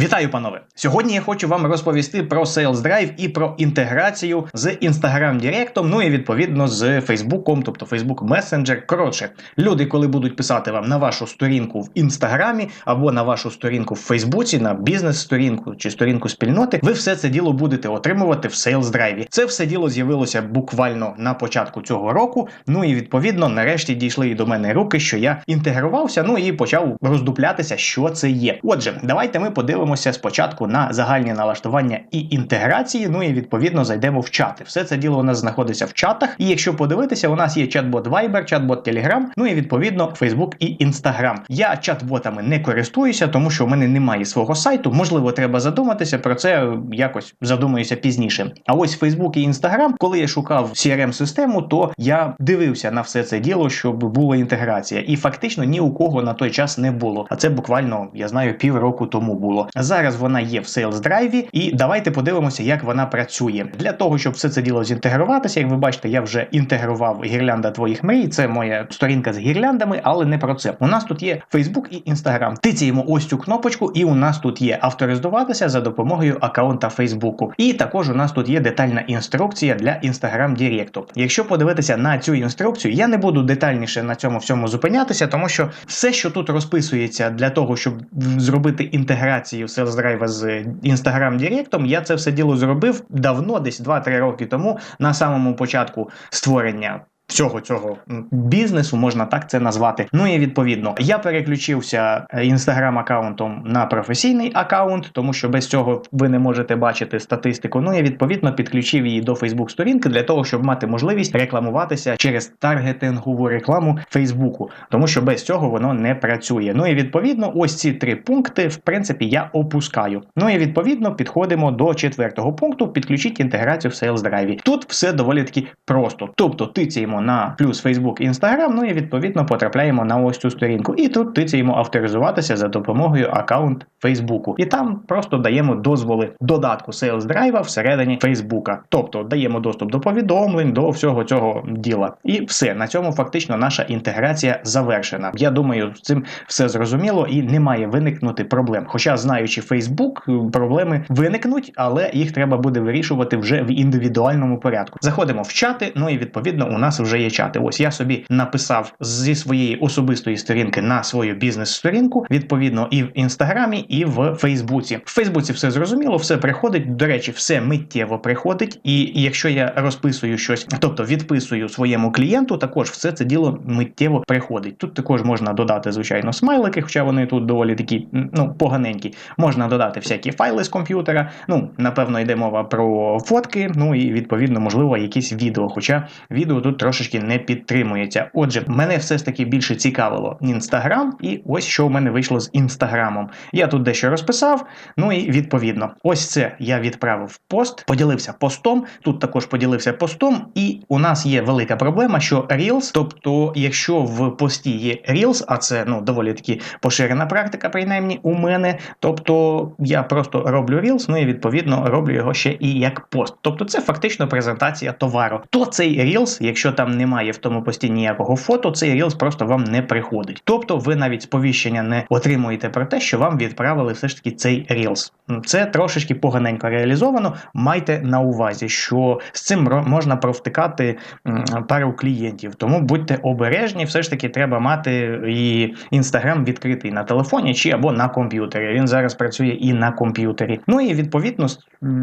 Вітаю, панове! Сьогодні я хочу вам розповісти про Sales Drive і про інтеграцію з Instagram Директом, ну і відповідно з Фейсбуком, тобто Facebook Messenger. Коротше, люди, коли будуть писати вам на вашу сторінку в інстаграмі або на вашу сторінку в Фейсбуці, на бізнес-сторінку чи сторінку спільноти, ви все це діло будете отримувати в Sales Drive. Це все діло з'явилося буквально на початку цього року. Ну і відповідно, нарешті дійшли і до мене руки, що я інтегрувався, ну і почав роздуплятися, що це є. Отже, давайте ми подивимося спочатку на загальні налаштування і інтеграції. Ну і відповідно зайдемо в чати. Все це діло у нас знаходиться в чатах. І якщо подивитися, у нас є чат-бот Viber, чат-бот Telegram, ну і відповідно Facebook і Instagram. Я чат-ботами не користуюся, тому що в мене немає свого сайту. Можливо, треба задуматися про це якось задумаюся пізніше. А ось Facebook і Instagram, коли я шукав crm систему то я дивився на все це діло, щоб була інтеграція, і фактично ні у кого на той час не було. А це буквально я знаю півроку тому було. Зараз вона є в Sales Drive, і давайте подивимося, як вона працює. Для того, щоб все це діло зінтегруватися, як ви бачите, я вже інтегрував гірлянда твоїх мрій. Це моя сторінка з гірляндами, але не про це. У нас тут є Facebook і Instagram. Тицяємо ось цю кнопочку, і у нас тут є авторизуватися за допомогою аккаунта Facebook. І також у нас тут є детальна інструкція для Instagram Директу. Якщо подивитися на цю інструкцію, я не буду детальніше на цьому всьому зупинятися, тому що все, що тут розписується для того, щоб зробити інтеграцію Sales Drive з Instagram Директом, я це все діло зробив давно, десь 2-3 роки тому, на самому початку створення. Всього цього бізнесу можна так це назвати. Ну і відповідно, я переключився інстаграм аккаунтом на професійний аккаунт, тому що без цього ви не можете бачити статистику. Ну і відповідно підключив її до Фейсбук сторінки для того, щоб мати можливість рекламуватися через таргетингову рекламу Фейсбуку, тому що без цього воно не працює. Ну і відповідно, ось ці три пункти, в принципі, я опускаю. Ну і відповідно підходимо до четвертого пункту: підключіть інтеграцію в Sales Drive. Тут все доволі таки просто. Тобто тицяємо на плюс Facebook і Instagram, ну і відповідно потрапляємо на ось цю сторінку. І тут тицяємо авторизуватися за допомогою аккаунт Фейсбуку. І там просто даємо дозволи додатку Sales Drive всередині Фейсбука. Тобто даємо доступ до повідомлень, до всього цього діла. І все на цьому фактично наша інтеграція завершена. Я думаю, з цим все зрозуміло і не має виникнути проблем. Хоча, знаючи Facebook, проблеми виникнуть, але їх треба буде вирішувати вже в індивідуальному порядку. Заходимо в чати, ну і відповідно у нас вже є чати. Ось я собі написав зі своєї особистої сторінки на свою бізнес-сторінку, відповідно, і в інстаграмі, і в Фейсбуці. В Фейсбуці все зрозуміло, все приходить. До речі, все миттєво приходить. І якщо я розписую щось, тобто відписую своєму клієнту, також все це діло миттєво приходить. Тут також можна додати, звичайно, смайлики, хоча вони тут доволі такі ну поганенькі. Можна додати всякі файли з комп'ютера. Ну, напевно, йде мова про фотки. Ну і відповідно, можливо, якісь відео. Хоча відео тут трошечки не підтримується. Отже, мене все ж таки більше цікавило інстаграм, і ось що в мене вийшло з інстаграмом. Я тут дещо розписав. Ну і відповідно, ось це я відправив пост, поділився постом. Тут також поділився постом, і у нас є велика проблема, що Reels, тобто, якщо в пості є Reels, а це ну доволі таки поширена практика, принаймні у мене. Тобто я просто роблю Reels, ну і відповідно роблю його ще і як пост. Тобто, це фактично презентація товару. То цей Reels, якщо там немає в тому пості ніякого фото, цей Reels просто вам не приходить. Тобто, ви навіть сповіщення не отримуєте про те, що вам відправили все ж таки цей Reels. Це трошечки поганенько реалізовано. Майте на увазі, що з цим можна провтикати пару клієнтів. Тому будьте обережні, все ж таки треба мати і інстаграм відкритий на телефоні чи або на комп'ютері. Він зараз працює і на комп'ютері. Ну і відповідно,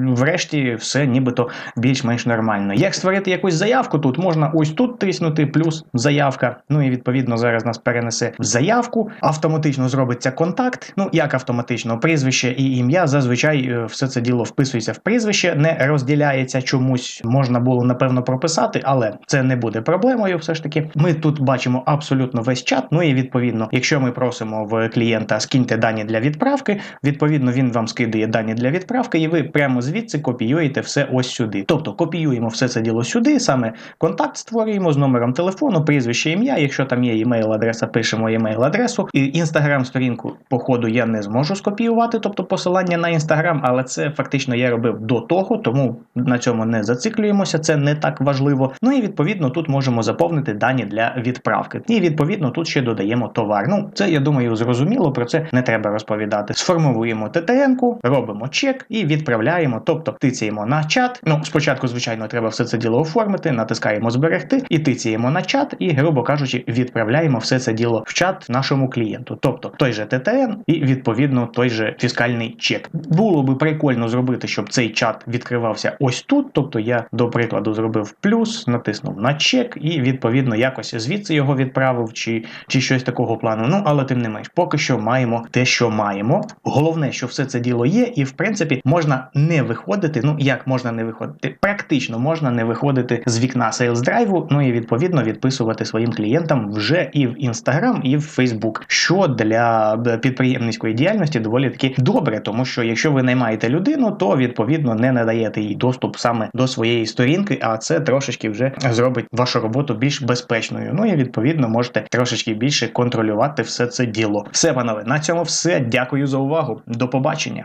врешті, все нібито більш-менш нормально. Як створити якусь заявку, тут можна ось тут тиснути, плюс заявка. Ну і відповідно зараз нас перенесе в заявку. Автоматично зробиться контакт. Ну як автоматично, прізвище і ім'я. Зазвичай все це діло вписується в прізвище, не розділяється чомусь. Можна було напевно прописати, але це не буде проблемою. Все ж таки, ми тут бачимо абсолютно весь чат. Ну і відповідно, якщо ми просимо в клієнта скиньте дані для відправки, відповідно він вам скидає дані для відправки, і ви прямо звідси копіюєте все ось сюди. Тобто копіюємо все це діло сюди, саме контакт створюємо. Створюємо з номером телефону, прізвище, ім'я. Якщо там є імейл-адреса, пишемо імейл-адресу. І інстаграм-сторінку по ходу я не зможу скопіювати, тобто посилання на інстаграм, але це фактично я робив до того, тому на цьому не зациклюємося. Це не так важливо. Ну і відповідно тут можемо заповнити дані для відправки. І відповідно тут ще додаємо товар. Ну це я думаю зрозуміло. Про це не треба розповідати. Сформуємо ТТН-ку, робимо чек і відправляємо. Тобто тицяємо на чат. Ну спочатку, звичайно, треба все це діло оформити, натискаємо зберегти і тицяємо на чат, і, грубо кажучи, відправляємо все це діло в чат нашому клієнту. Тобто той же ТТН і відповідно той же фіскальний чек. Було би прикольно зробити, щоб цей чат відкривався ось тут. Тобто я до прикладу зробив плюс, натиснув на чек і відповідно якось звідси його відправив, чи, чи щось такого плану. Ну але тим не менш, поки що маємо те, що маємо. Головне, що все це діло є, і в принципі можна не виходити. Ну як можна не виходити? Практично можна не виходити з вікна Sales Drive, ну і відповідно відписувати своїм клієнтам вже і в Instagram, і в Facebook, що для підприємницької діяльності доволі таки добре, тому що якщо ви наймаєте людину, то відповідно не надаєте їй доступ саме до своєї сторінки, а це трошечки вже зробить вашу роботу більш безпечною. Ну і відповідно можете трошечки більше контролювати все це діло. Все, панове, на цьому все. Дякую за увагу. До побачення.